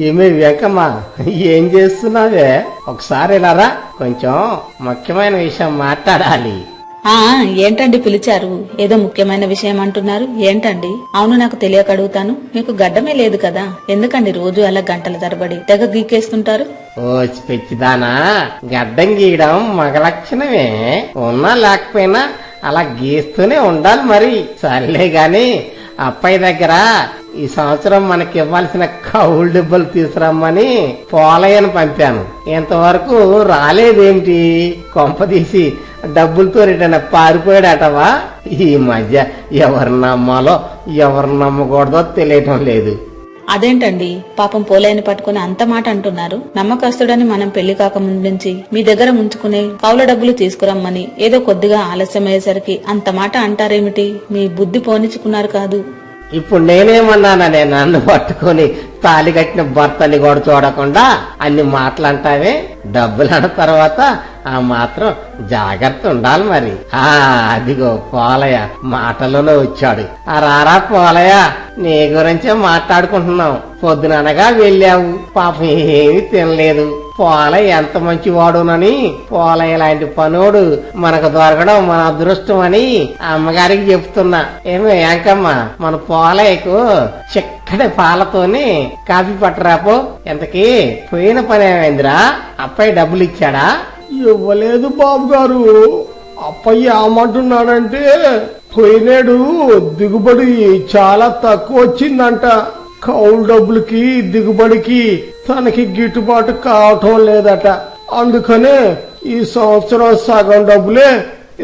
ఏమే వెంకమ్మ ఏం చేస్తున్నావే? ఒకసారి ఇలారా కొంచెం ముఖ్యమైన విషయం మాట్లాడాలి. ఆ ఏంటండి పిలిచారు? ఏదో ముఖ్యమైన విషయం అంటున్నారు. ఏంటండి? అవును నాకు తెలియక అడుగుతాను మీకు గడ్డమే లేదు కదా? ఎందుకండి రోజు అలా గంటల తరబడి తెగ గీకేస్తుంటారు? ఓ పిచ్చిదానా గడ్డం గీయడం మగ లక్షణమే. ఉన్నా లేకపోయినా అలా గీస్తూనే ఉండాలి మరి. సర్లే గాని అబ్బాయి దగ్గర ఈ సంవత్సరం మనకి ఇవ్వాల్సిన కౌలు డబ్బులు తీసుకురమ్మని పోలయ్యను పంపాను. ఇంతవరకు రాలేదేమిటి? కొంపదీసి డబ్బులతో రిటర్న్ పారిపోయాడటవా? ఈ మధ్య ఎవరు నమ్మాలో ఎవరు నమ్మకూడదో తెలియటం లేదు. అదేంటండి? పాపం పోలేని పట్టుకుని అంత మాట అంటున్నారు. నమ్మకస్తుడని మనం పెళ్ళి కాకముందు నుంచి మీ దగ్గర ఉంచుకునే కౌల డబ్బులు తీసుకురమ్మని ఏదో కొద్దిగా ఆలస్యమయ్యేసరికి అంత మాట అంటారేమిటి? మీ బుద్ధి పోనిచ్చుకున్నారు కాదు. ఇప్పుడు నేనేమన్నాననే నన్ను పట్టుకొని తాలి కట్టిన భర్తని కూడా చూడకుండా అన్ని మాటలు అంటావే అన్న తర్వాత ఆ మాత్రం జాగ్రత్త ఉండాలి మరి. ఆ అదిగో పోలయ్య మాటలోనే వచ్చాడు. ఆ రారా పోలయ్య నీ గురించే మాట్లాడుకుంటున్నాం. పొద్దుననగా వెళ్ళావు. పాపం ఏమీ తినలేదు. పోలయ్య ఎంత మంచి వాడునని పోలయ్య లాంటి పనోడు మనకు దొరకడం మన అదృష్టం అని అమ్మగారికి చెప్తున్నా. ఏమో ఏంకమ్మ మన పోలయ్యకు అక్కడే పాలతోని కాఫీ పట్టరాపో ఎంతకి? పోయిన పని ఏమైందిరా? అబ్బాయి డబ్బులు ఇచ్చాడా? ఇవ్వలేదు బాబు గారు అప్పయ్య ఏమంటున్నాడంటే పోయినాడు దిగుబడి చాలా తక్కువ వచ్చిందంట. కౌలు డబ్బులకి దిగుబడికి తనకి గిట్టుబాటు కావటం లేదట. అందుకనే ఈ సంవత్సరం సగం డబ్బులే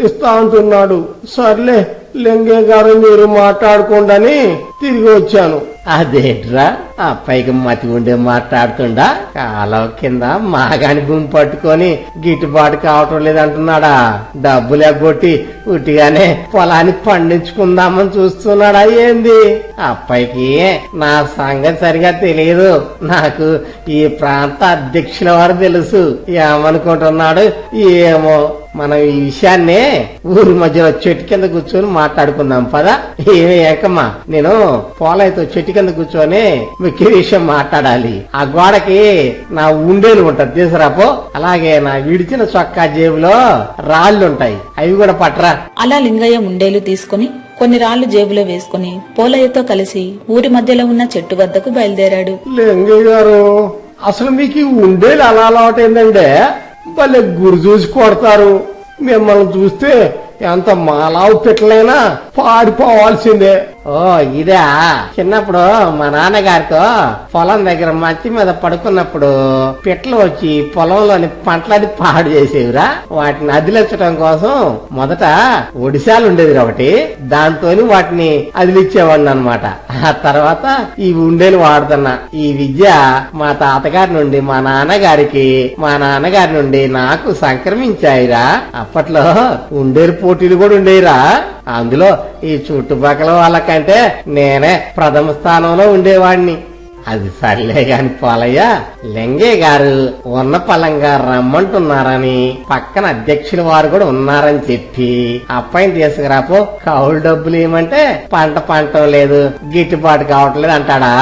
ఇస్తా అంటున్నాడు. సర్లే లింగే గారు మీరు మాట్లాడుకోండి తిరిగి వచ్చాను. అదేట్రా? అబ్బాయికి మతి ఉండే మాట్లాడుతుండా? కాలం కింద మాగాని భూమి పట్టుకొని గిట్టుబాటు కావటం లేదంటున్నాడా? డబ్బులు ఎగ్గొట్టి ఉట్టిగానే పొలాన్ని పండించుకుందామని చూస్తున్నాడా ఏంది? అబ్బాయికి నా సంగతి సరిగా తెలియదు నాకు ఈ ప్రాంత అధ్యక్షుల వారు తెలుసు. ఏమనుకుంటున్నాడు? ఏమో. మనం ఈ విషయాన్ని ఊరి మధ్యలో చెట్టు కింద కూర్చొని మాట్లాడుకుందాం పదా. ఏమి ఏకమ్మా? నేను పోలైతో చెట్టు కింద కూర్చొని ముఖ్య విషయం మాట్లాడాలి. ఆ గోడకి నా ఉండేలు ఉంటది తీసురాపో అలాగే నా విడిచిన చొక్కా జేబులో రాళ్ళు ఉంటాయి అవి కూడా పట్టరా. అలా లింగయ్య ఉండేలు తీసుకుని కొన్ని రాళ్ళు జేబులో వేసుకుని పోలయ్యతో కలిసి ఊరి మధ్యలో ఉన్న చెట్టు వద్దకు బయలుదేరాడు. లింగయ్య గారు అసలు మీకు ఈ ఉండేది అలా అలవాటైందంటే భలే గురి చూసి కొడతారు. మిమ్మల్ని చూస్తే ఎంత మాలావు పిట్టలైనా పారిపోవాల్సిందే. ఓ ఇదా. చిన్నప్పుడు మా నాన్నగారితో పొలం దగ్గర మట్టి మీద పడుకున్నప్పుడు పిట్టలు వచ్చి పొలంలోని పంటలని పాడు చేసేవిరా. వాటిని అదిలించడం కోసం మొదట ఒడిశాలు ఉండేది ఒకటి. దాంతో వాటిని అదిలిచ్చేవాడిని అనమాట ఆ తర్వాత ఈ ఉండేలు వాడుతున్నా. ఈ విద్య మా తాతగారి నుండి మా నాన్నగారికి మా నాన్నగారి నుండి నాకు సంక్రమించాయిరా. అప్పట్లో ఉండేరు పోటీలు కూడా ఉండేరా అందులో ఈ చుట్టుపక్కల వాళ్ళకంటే నేనే ప్రథమ స్థానంలో ఉండేవాడిని. అది సర్లే గాని పోలయ్య లింగే గారు ఉన్న పలంగా రమ్మంటున్నారని పక్కన అధ్యక్షుల వారు కూడా ఉన్నారని చెప్పి అప్పాయిని తీసుకురాపో కౌలు డబ్బులు ఏమంటే పంట పంటం లేదు గిట్టుబాటు కావట్లేదు అంటాడా?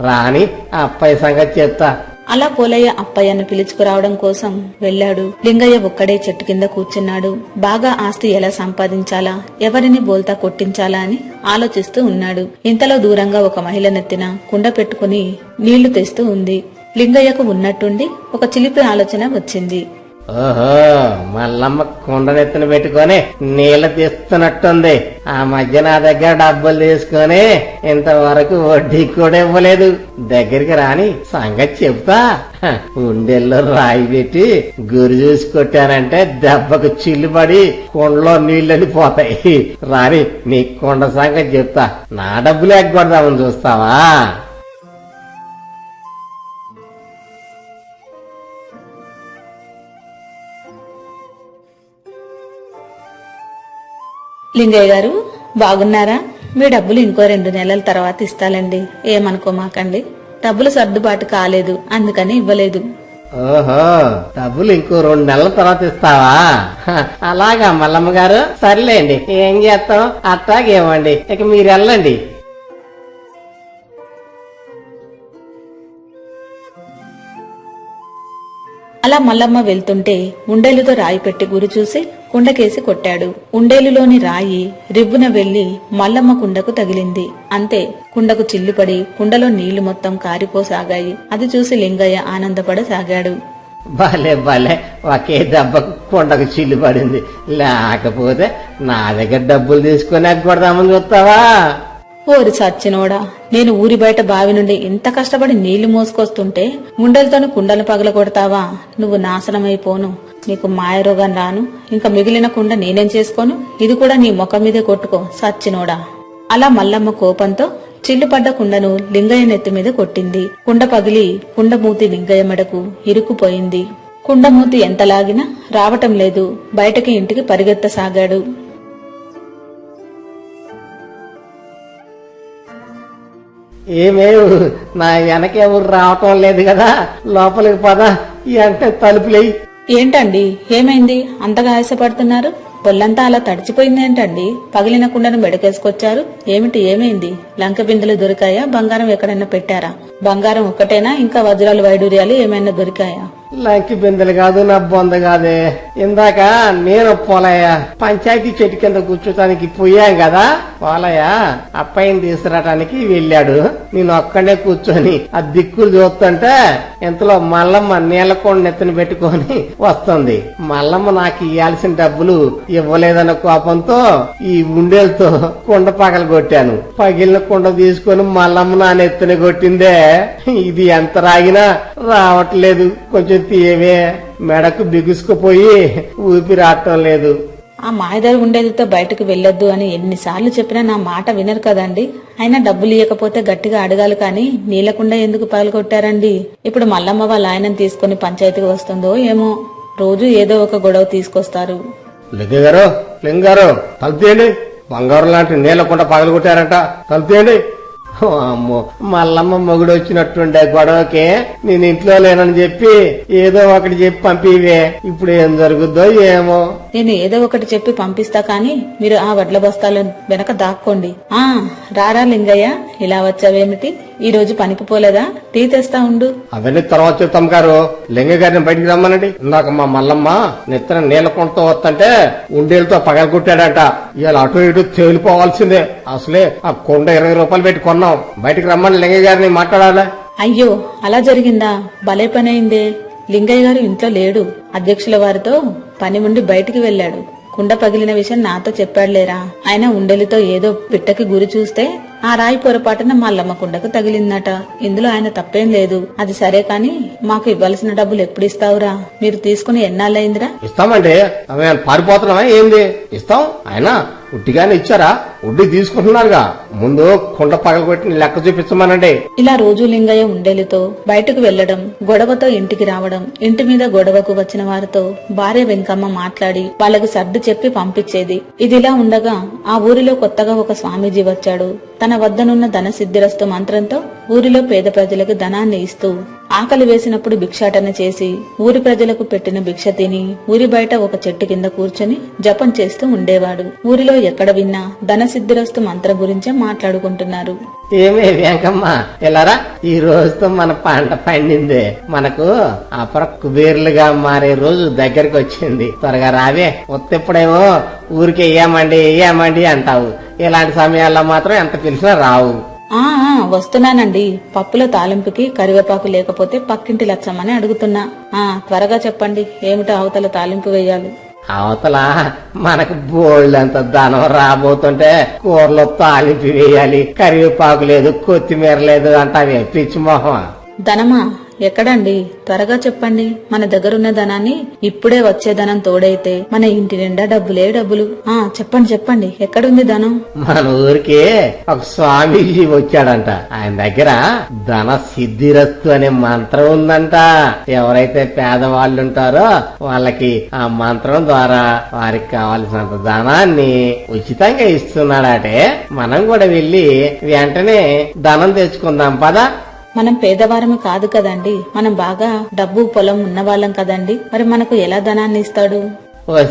రాని అప్పయ్య అప్పాయి సంగతి చెప్తా. అలా పోలయ్య అప్పయ్యను పిలుచుకురావడం కోసం వెళ్ళాడు. లింగయ్య ఒక్కడే చెట్టు కింద కూర్చున్నాడు. బాగా ఆస్తి ఎలా సంపాదించాలా? ఎవరిని బోల్తా కొట్టించాలా అని ఆలోచిస్తూ ఉన్నాడు. ఇంతలో దూరంగా ఒక మహిళ నెత్తిన కుండ పెట్టుకుని నీళ్ళు తెస్తూ ఉంది. లింగయ్యకు ఉన్నట్టుండి ఒక చిలిపి ఆలోచన వచ్చింది. ఓహో మల్లమ్మ కుండనెత్తిన పెట్టుకొని నీళ్ళు తీస్తున్నట్టుంది. ఆ మధ్య నా దగ్గర డబ్బులు తీసుకొని ఇంతవరకు వడ్డీ కూడా ఇవ్వలేదు. దగ్గరికి రాని సంగతి చెప్తా హ, ఉండెల్లో రాయి పెట్టి గురి చూసి కొట్టానంటే దెబ్బకు చిల్లుపడి కుండలో నీళ్ళని పోతాయి రాని నీ కుండ సంగతి చెప్తా. నా డబ్బులు ఎగ్గొడదామని చూస్తావా? లింగయ్య గారు బాగున్నారా? మీ డబ్బులు ఇంకో రెండు నెలల తర్వాత ఇస్తాలండి. ఏమనుకోమాకండి డబ్బులు సర్దుబాటు కాలేదు అందుకని ఇవ్వలేదు. ఓహో డబ్బులు ఇంకో రెండు నెలల తర్వాత ఇస్తావా? హ, అలాగా మల్లమ్మ గారు. సర్లేండి ఏం చేస్తాం? అట్టాగేమండి ఇక మీరు వెళ్ళండి. అలా మల్లమ్మ వెళ్తుంటే ఉండేలుతో రాయి పెట్టి గురి చూసి కుండకేసి కొట్టాడు. ఉండేలులోని రాయి రివ్వున వెళ్ళి మల్లమ్మ కుండకు తగిలింది. అంతే కుండకు చిల్లుపడి కుండలో నీళ్ళు మొత్తం కారిపోసాగాయి. అది చూసి లింగయ్య ఆనందపడసాగాడు. భలే భలే ఒకే దెబ్బకు కొండకు చిల్లు పడింది లేకపోతే నా దగ్గర డబ్బులు తీసుకొని కొడదామని చూస్తావా? ఓరి సచ్చినోడా నేను ఊరి బయట బావి నుండి ఇంత కష్టపడి నీళ్ళు మోసుకొస్తుంటే గుండెలతోని కుండలు పగల కొడతావా నువ్వు నాశనమైపోను. నీకు మాయరోగం రాను. ఇంకా మిగిలిన కుండ నేనేం చేసుకోను? ఇది కూడా నీ ముఖం మీదే కొట్టుకో సచ్చినోడా. అలా మల్లమ్మ కోపంతో చిల్లుపడ్డ కుండను లింగయ్య నెత్తి మీద కొట్టింది. కుండ పగిలి కుండమూతి లింగయ్య మెడకు ఇరుక్కుపోయింది. కుండమూతి ఎంత లాగినా రావటం లేదు. బయటకి ఇంటికి పరిగెత్తసాగాడు. ఏమేవు? నా వెనక ఎవరు రావటం లేదు కదా. లోపలికి పద. అంటే తలుపులేయి. ఏంటండి? ఏమైంది? అంతగా ఆశపడుతున్నారు పొల్లంతా అలా తడిచిపోయిందేంటండి పగిలిన కుండను మెడకేసుకొచ్చారు. ఏమిటి? ఏమైంది? లంక బిందెలు దొరికాయా? బంగారం ఎక్కడైనా పెట్టారా? బంగారం ఒక్కటేనా? ఇంకా వజ్రాలు వైడూర్యాలు ఏమైనా దొరికాయా? లంకి బిందెలు కాదు నా బొంద కాదే. ఇందాక నేను పోలయ్యా పంచాయతీ చెట్టు కింద కూర్చోటానికి పోయాం కదా పోలయ్య అప్పయ్యని తీసుకురావటానికి వెళ్ళాడు. నేను ఒక్కడే కూర్చొని ఆ దిక్కులు చూస్తుంటే ఇంతలో మల్లమ్మ నీళ్ళకొండ నెత్తిన పెట్టుకొని వస్తుంది. మల్లమ్మ నాకు ఇవ్వాల్సిన డబ్బులు ఇవ్వలేదన్న కోపంతో ఈ ఉండేలతో కుండ పగల కొట్టాను. పగిలిన కుండ తీసుకొని మల్లమ్మ నా నెత్తిని కొట్టిందే. ఇది ఎంత రాగినా రావట్లేదు. కొంచెం తీయవే మెడకు బిగుసుకుపోయి ఊపిరి ఆడటం లేదు. ఆ మాయదారి ఉండేదితో బయటకు వెళ్ళొద్దు అని ఎన్నిసార్లు చెప్పినా నా మాట వినరు కదండి. అయినా డబ్బులు ఇవ్వకపోతే గట్టిగా అడగాలి కానీ నీలకుండా ఎందుకు పగలగొట్టారండి? ఇప్పుడు మల్లమ్మ వాళ్ళ ఆయనను తీసుకుని పంచాయతీకి వస్తుందో ఏమో. రోజు ఏదో ఒక గొడవ తీసుకొస్తారు. లింగ గారు లింగ గారు తలుపు తీయండి. బంగారం లాంటి నీళ్ళకుండా పగలగొట్టారట. ఓ అమ్మో మల్లమ్మ మొగుడు వచ్చినట్టుండే గొడవకే. నేను ఇంట్లో లేనని చెప్పి ఏదో ఒకటి చెప్పి పంపివే. ఇప్పుడు ఏం జరుగుద్దో ఏమో. నేను ఏదో ఒకటి చెప్పి పంపిస్తా కానీ మీరు ఆ వడ్ల బస్తాలు వెనక దాక్కోండి. ఆ రారా లింగయ్య ఇలా వచ్చావేమిటి? ఈ రోజు పనికి పోలేదా? టీ తెస్తా ఉండు. అవన్నీ తర్వాత చెప్తాం గారు. లింగ గారిని బయటికి రమ్మనండి. ఇందాక మా మల్లమ్మ నెత్తన నీళ్ళ కొండతో వస్తుంటే ఉండేలతో పగలగొట్టాడట ఇవాళ అటు ఇటు తేలిపోవాల్సిందే. అసలే ఆ కొండ ఇరవై రూపాయలు పెట్టి కొన్నాం. బయటికి రమ్మని లింగ గారిని మాట్లాడాలి? అయ్యో అలా జరిగిందా? భలే పని అయిందే లింగయ్య గారు ఇంట్లో లేడు. అధ్యక్షుల వారితో పని ఉండి బయటికి వెళ్ళాడు. కుండ పగిలిన విషయం నాతో చెప్పాడులేరా. ఆయన ఉండలితో ఏదో పిట్టకి గురి చూస్తే ఆ రాయి పొరపాటున మల్లమ్మ కుండకు తగిలిందట. ఇందులో ఆయన తప్పేం లేదు. అది సరే కాని మాకు ఇవ్వాల్సిన డబ్బులు ఎప్పుడు ఇస్తావురా? మీరు తీసుకుని ఎన్నాళ్ళైందిరా ఇస్తామంటే పారిపోతున్నావా ఏంది? ఇస్తాం. ఆయన ఉట్టిగానే ఇచ్చారా? ఉడ్డి తీసుకుంటున్నారుగా. ముందు కుండ పగలగొట్టి లెక్క చూపించమనండి ఇలా రోజు లింగయ్య ఉండేలితో బయటకు వెళ్ళడం గొడవతో ఇంటికి రావడం ఇంటి మీద గొడవకు వచ్చిన వారితో భార్య వెంకమ్మ మాట్లాడి వాళ్ళకి సర్దు చెప్పి పంపించేది. ఇదిలా ఉండగా ఆ ఊరిలో కొత్తగా ఒక స్వామీజీ వచ్చాడు. తన వద్దనున్న ధనసిద్ధిరస్తు మంత్రంతో ఊరిలో పేద ప్రజలకు ధనాన్ని ఇస్తూ ఆకలి వేసినప్పుడు భిక్షాటన చేసి ఊరి ప్రజలకు పెట్టిన భిక్ష తిని ఊరి బయట ఒక చెట్టు కింద కూర్చొని జపం చేస్తూ ఉండేవాడు. ఊరిలో ఎక్కడ విన్నా ధన సిద్ధిరస్తు మంత్రం గురించే మాట్లాడుకుంటున్నారు. ఏమే వెంకమ్మ ఎలారా ఈ రోజుతో మన పంట పండింది. మనకు అపర కుబేర్లుగా మారే రోజు దగ్గరికి వచ్చింది త్వరగా రావే. ఉత్తెప్పుడేమో ఊరికే ఏమండి ఏమండి అంటావు. ఇలాంటి సమయాల్లో మాత్రం ఎంత పిలిచినా రావు. వస్తున్నానండి. పప్పుల తాలింపుకి కరివేపాకు లేకపోతే పక్కింటి లచ్చమ్మని అడుగుతున్నా. ఆ త్వరగా చెప్పండి ఏమిటో అవతల తాలింపు వేయాలి? అవతల మనకు బోళ్ళంత ధనం రాబోతుంటే కూరలో తాలింపు వేయాలి కరివేపాకు లేదు కొత్తిమీర లేదు అంటావే పిచ్చి మొహం ధనమా? ఎక్కడండి? త్వరగా చెప్పండి. మన దగ్గరున్న ధనాన్ని ఇప్పుడే వచ్చే ధనం తోడైతే మన ఇంటి నిండా డబ్బులే డబ్బులు. ఆ చెప్పండి చెప్పండి. ఎక్కడుంది ధనం? మన ఊరికే ఒక స్వామీజీ వచ్చాడంట. ఆయన దగ్గర ధన సిద్ధిరస్తు అనే మంత్రం ఉందంట. ఎవరైతే పేదవాళ్ళు ఉంటారో వాళ్ళకి ఆ మంత్రం ద్వారా వారికి కావాల్సినంత ధనాన్ని ఉచితంగా ఇస్తున్నాడటే. మనం కూడా వెళ్ళి వెంటనే ధనం తెచ్చుకుందాం. పదా. మనం పేదవారము కాదు కదండి. మనం బాగా డబ్బు పొలం ఉన్నవాళ్ళం కదండి. మరి మనకు ఎలా ధనాన్ని ఇస్తాడు? ఓ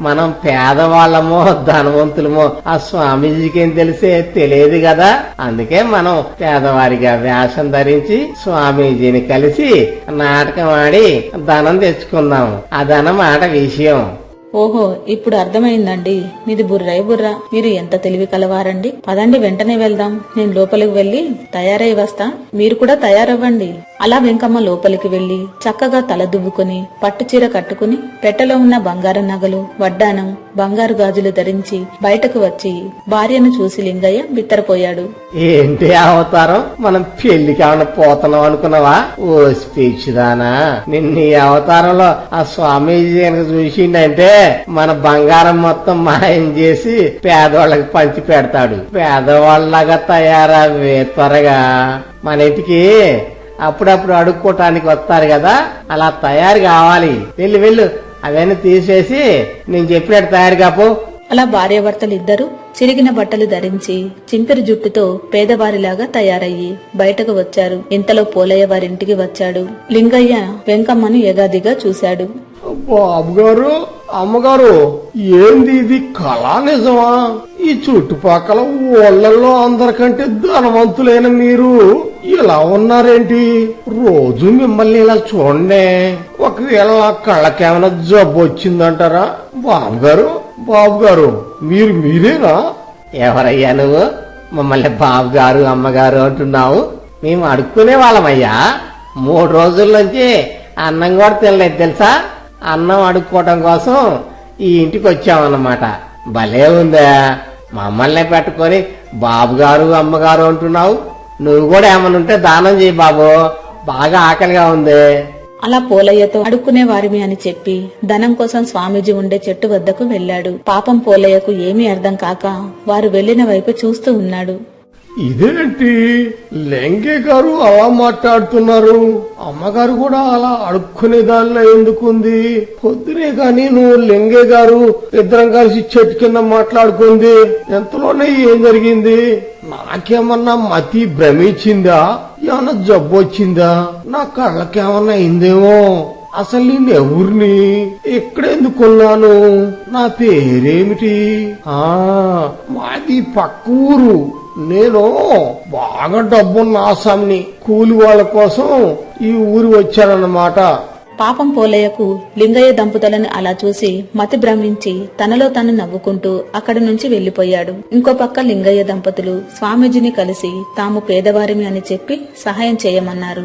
మనం పేదవాళ్ళమో ధనవంతులమో ఆ స్వామీజీకి ఏం తెలిసే తెలియదు కదా. అందుకే మనం పేదవారిగా వేషం ధరించి స్వామీజీని కలిసి నాటకం ఆడి ధనం తెచ్చుకుందాం. ఆ ధనం ఆట విషయం. ఓహో ఇప్పుడు అర్థమైందండి. మీది బుర్రై బుర్ర? మీరు ఎంత తెలివి కలవారండి? పదండి వెంటనే వెళ్దాం. నేను లోపలికి వెళ్ళి తయారై వస్తా. మీరు కూడా తయారవ్వండి. అలా వెంకమ్మ లోపలికి వెళ్ళి చక్కగా తల పట్టుచీర పట్టు చీర కట్టుకుని పెట్టెలో ఉన్న బంగారు నగలు వడ్డానం బంగారు గాజులు ధరించి బయటకు వచ్చి భార్యను చూసి లింగయ్య బిత్తరపోయాడు. ఏంటి అవతారం? మనం పెళ్ళికి ఏమన్నా పోతున్నాం అనుకున్నావా? ఓ స్పీచ్ దానా నిన్న ఈ అవతారంలో ఆ స్వామీజీ కనుక చూసిండంటే మన బంగారం మొత్తం మాయం చేసి పేదవాళ్ళకి పంచి పెడతాడు. పేదవాళ్ళగా తయారవే త్వరగా. మన ఇంటికి అప్పుడప్పుడు అడుక్కోటానికి వస్తారు కదా. అలా తయారు కావాలి. వెళ్ళు వెళ్ళు. అవన్నీ తీసేసి నేను చెప్పినట్టు తయారు కాపో. అలా భార్యాభర్తలు ఇద్దరు చిరిగిన బట్టలు ధరించి చింపిరి జుట్టుతో పేదవారిలాగా తయారయ్యి బయటకు వచ్చారు. ఇంతలో పోలయ్య వారింటికి వచ్చాడు. లింగయ్య వెంకమ్మను ఎగాదిగా చూశాడు. బాబు గారు అమ్మగారు ఏంది ఇది కళా నిజమా? ఈ చుట్టుపక్కల ఊళ్ళల్లో అందరికంటే ధనవంతులైన మీరు ఇలా ఉన్నారేంటి? రోజు మిమ్మల్ని ఇలా చూడండి ఒకవేళ నా కళ్ళకేమైనా జబ్బు వచ్చిందంటారా? బాబు గారు బాబు గారు మీరు మీరేనా? ఎవరయ్యా నువ్వు? మమ్మల్ని బాబు గారు అమ్మగారు అంటున్నావు. మేము అడుక్కునే వాళ్ళమయ్యా. మూడు రోజుల నుంచి అన్నం కూడా తినలేదు తెలుసా? అన్నం అడుక్కోవడం కోసం ఈ ఇంటికి వచ్చామన్నమాట. భలే ఉందా? మమ్మల్ని పెట్టుకొని బాబుగారు అమ్మగారు అంటున్నావు. నువ్వు కూడా ఏమైనా ఉంటే దానం చేయి బాబు. బాగా ఆకలిగా ఉంది. అలా పోలయ్యతో అడుక్కునే వారిమి అని చెప్పి ధనం కోసం స్వామీజీ ఉండే చెట్టు వద్దకు వెళ్ళాడు. పాపం పోలయ్యకు ఏమీ అర్థం కాక వారు వెళ్ళిన వైపు చూస్తూ ఉన్నాడు. ఇదేంటి? లెంగే గారు అలా మాట్లాడుతున్నారు. అమ్మగారు కూడా అలా అడుక్కునే దానిలో ఎందుకుంది? పొద్దునే గాని నువ్వు లెంగే గారు ఇద్దరం కలిసి చెట్టు కింద మాట్లాడుకుంది. ఎంతలోనే ఏం జరిగింది? నాకేమన్నా మతి భ్రమించిందా? ఏమన్నా జబ్బు వచ్చిందా? నా కళ్ళకేమన్నా అయిందేమో? అసలు నేను ఎవరిని? ఎక్కడెందుకున్నాను? నా పేరేమిటి? ఆ మాది పక్క ఊరు నేను బాగా డబ్బున్న ఆసామిని కూలి వాళ్ళ కోసం ఈ ఊరు వచ్చానన్నమాట. పాపం పోలయ్యకు లింగయ్య దంపతులను అలా చూసి మతి భ్రమించి తనలో తను నవ్వుకుంటూ అక్కడి నుంచి వెళ్ళిపోయాడు ఇంకో పక్క లింగయ్య దంపతులు స్వామీజీని కలిసి తాము పేదవారిమి అని చెప్పి సహాయం చేయమన్నారు.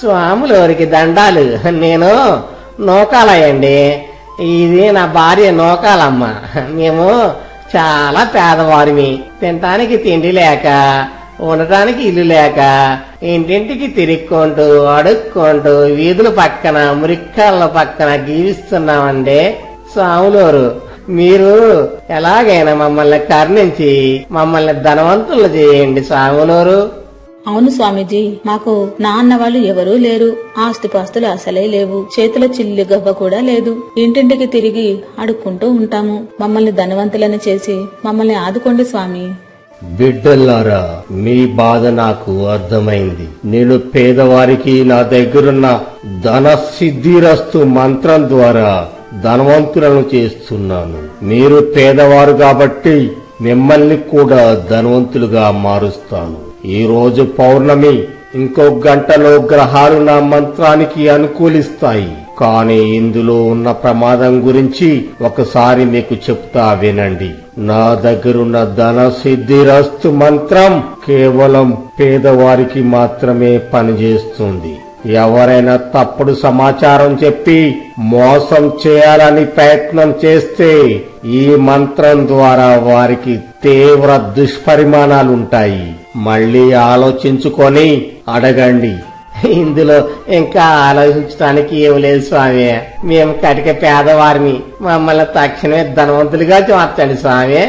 స్వాములు వారికి దండాలు. నేను నోకాలయ్యండి ఇది నా భార్య నోకాలమ్మ. మేము చాలా పేదవారిమి తినటానికి తిండి లేక ఉండటానికి ఇల్లు లేక ఇంటింటికి తిరుక్కుంటూ అడుక్కుంటూ వీధుల పక్కన మురిక్కాళ్ళ పక్కన జీవిస్తున్నామంటే స్వాములోరు మీరు ఎలాగైనా మమ్మల్ని కరుణించి మమ్మల్ని ధనవంతులు చేయండి స్వాములోరు అవును స్వామీజీ మాకు నా అన్న వాళ్ళు ఎవరూ లేరు. ఆస్తిపాస్తులు అసలే లేవు. చేతుల చిల్లి గవ్వ కూడా లేదు. ఇంటింటికి తిరిగి అడుక్కుంటూ ఉంటాము. మమ్మల్ని ధనవంతులని చేసి మమ్మల్ని ఆదుకోండి స్వామి. బిడ్డల్లారా మీ బాధ నాకు అర్థమైంది. నేను పేదవారికి నా దగ్గరున్న ధన సిద్ధిరస్తు మంత్రం ద్వారా ధనవంతులను చేస్తున్నాను. మీరు పేదవారు కాబట్టి మిమ్మల్ని కూడా ధనవంతులుగా మారుస్తాను. ఈరోజు పౌర్ణమి ఇంకో గంటలో గ్రహాలు నా మంత్రానికి అనుకూలిస్తాయి. కానీ ఇందులో ఉన్న ప్రమాదం గురించి ఒకసారి మీకు చెప్తా వినండి. నా దగ్గరున్న ధన సిద్ధిరస్తు మంత్రం కేవలం పేదవారికి మాత్రమే పనిచేస్తుంది. ఎవరైనా తప్పుడు సమాచారం చెప్పి మోసం చేయాలని ప్రయత్నం చేస్తే ఈ మంత్రం ద్వారా వారికి తీవ్ర దుష్పరిమాణాలుంటాయి మళ్ళీ ఆలోచించుకొని అడగండి. ఇందులో ఇంకా ఆలోచించడానికి ఏం లేదు స్వామి. మేము కటిక పేదవారిని మమ్మల్ని తక్షణమే ధనవంతులుగా మార్చండి స్వామి.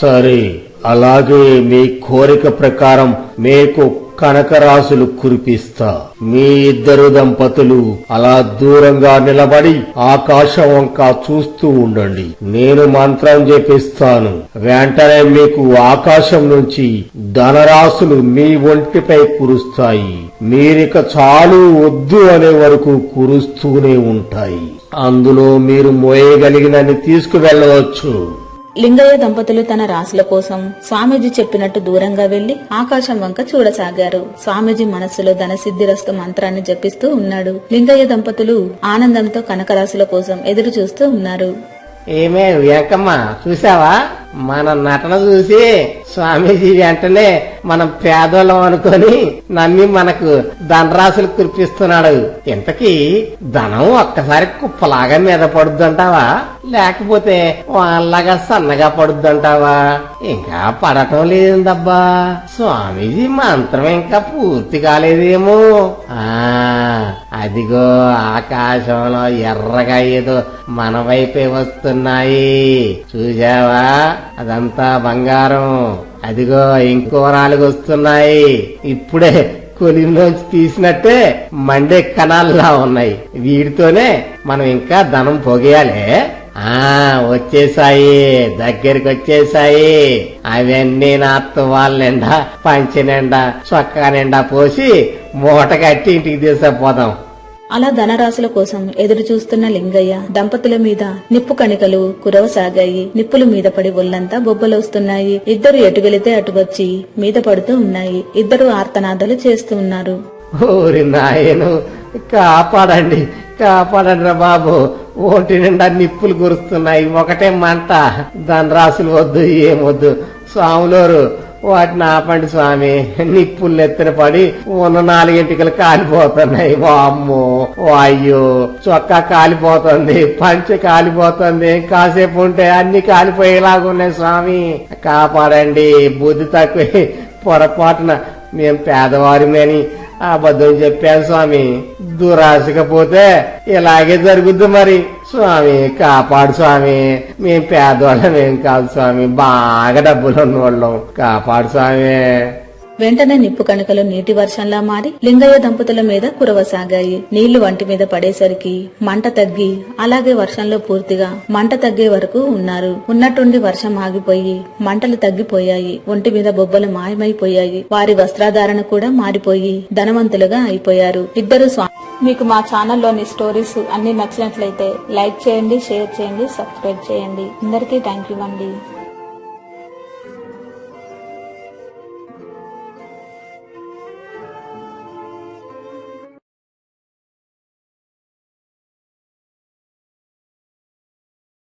సరే అలాగే మీ కోరిక ప్రకారం మీకు కనకరాశులు కురిపిస్తా. మీ ఇద్దరు దంపతులు అలా దూరంగా నిలబడి ఆకాశం వంక చూస్తూ ఉండండి. నేను మంత్రం జపిస్తాను. వెంటనే మీకు ఆకాశం నుంచి ధనరాశులు మీ ఒంటిపై కురుస్తాయి. మీరిక చాలు వద్దు అనే వరకు కురుస్తూనే ఉంటాయి. అందులో మీరు మోయగలిగినని తీసుకువెళ్ళవచ్చు. లింగయ్య దంపతులు తన రాసుల కోసం స్వామీజీ చెప్పినట్టు దూరంగా వెళ్ళి ఆకాశం వంక చూడసాగారు. స్వామీజీ మనస్సులో ధనసిద్ధిరస్తు మంత్రాన్ని జపిస్తూ ఉన్నాడు. లింగయ్య దంపతులు ఆనందంతో కనకరాశుల కోసం ఎదురు చూస్తూ ఉన్నారు. ఏమే వెంకమ్మ చూసావా? మన నటన చూసి స్వామీజీ వెంటనే మనం పేదోళ్ళం అనుకొని నమ్మి మనకు ధనరాశులు కురిపిస్తున్నాడు. ఇంతకీ ధనం ఒక్కసారి కుప్పలాగా మీద పడుద్దంటావా? లేకపోతే వాళ్ళగా సన్నగా పడుద్దంటావా? ఇంకా పడటం లేదబ్బా స్వామీజీ మంత్రం ఇంకా పూర్తి కాలేదేమో. ఆ అదిగో ఆకాశంలో ఎర్రగా ఏదో మన వైపే వస్తున్నాయి. చూసావా అదంతా బంగారం. అదిగో ఇంకో నాలుగు వస్తున్నాయి. ఇప్పుడే కొలిలోంచి తీసినట్టే మండే కణాల్లా ఉన్నాయి. వీటితోనే మనం ఇంకా ధనం పొగేయాలి. ఆ వచ్చేసాయి. దగ్గరికి వచ్చేసాయి అవన్నీ నా వాళ్ళ నిండా పంచి నిండా చొక్కా నిండా పోసి మూట కట్టి ఇంటికి తీసుకుపోదాం అలా ధనరాశుల కోసం ఎదురు చూస్తున్న లింగయ్య దంపతుల మీద నిప్పు కణికలు కురవసాగాయి. నిప్పుల మీద పడి ఒళ్ళంతా బొబ్బలొస్తున్నాయి. ఇద్దరు ఎటు వెళితే అటు వచ్చి మీద పడుతూ ఉన్నాయి. ఇద్దరు ఆర్తనాదాలు చేస్తూ ఉన్నారు. ఓరి నాయను కాపాడండి కాపాడండి రా బాబు. ఒంటి నిండా నిప్పులు కురుస్తున్నాయి. ఒకటే మంట. దాని రాసులు వద్దు. ఏమొద్దు స్వాములోరు వాటిని ఆపండి స్వామి నిప్పులు ఎత్తిన పడి ఉన్న నాలుగింటికలు కాలిపోతున్నాయి. వామ్మో అయ్యో చొక్కా కాలిపోతుంది పంచె కాలిపోతుంది. కాసేపు ఉంటే అన్ని కాలిపోయేలాగున్నాయి స్వామి. కాపాడండి బుద్ధి తక్కువ. పొరపాటున మేం పేదవారిమేని అబద్ధం చెప్పాను స్వామి. దురాశకపోతే ఇలాగే జరుగుద్ది మరి. స్వామి కాపాడు స్వామి. మేం పేదవాళ్ళం ఏం కాదు స్వామి. బాగా డబ్బులు ఉన్నవాళ్ళం కాపాడు స్వామి. వెంటనే నిప్పు కణకలు నీటి వర్షంలా మారి లింగయ్య దంపతుల మీద కురవసాగాయి. నీళ్ళు వంటి మీద పడేసరికి మంట తగ్గి అలాగే వర్షంలో పూర్తిగా మంట తగ్గే వరకు ఉన్నారు. ఉన్నట్టుండి వర్షం ఆగిపోయి మంటలు తగ్గిపోయాయి. ఒంటి మీద బొబ్బలు మాయమైపోయాయి. వారి వస్త్రాధారణ కూడా మారిపోయి ధనవంతులుగా అయిపోయారు. ఇద్దరు మీకు మా ఛానల్లోని స్టోరీస్ అన్ని నచ్చినట్లయితే లైక్ చేయండి షేర్ చేయండి సబ్స్క్రైబ్ చేయండి. అందరికీ థ్యాంక్ యూ అండి.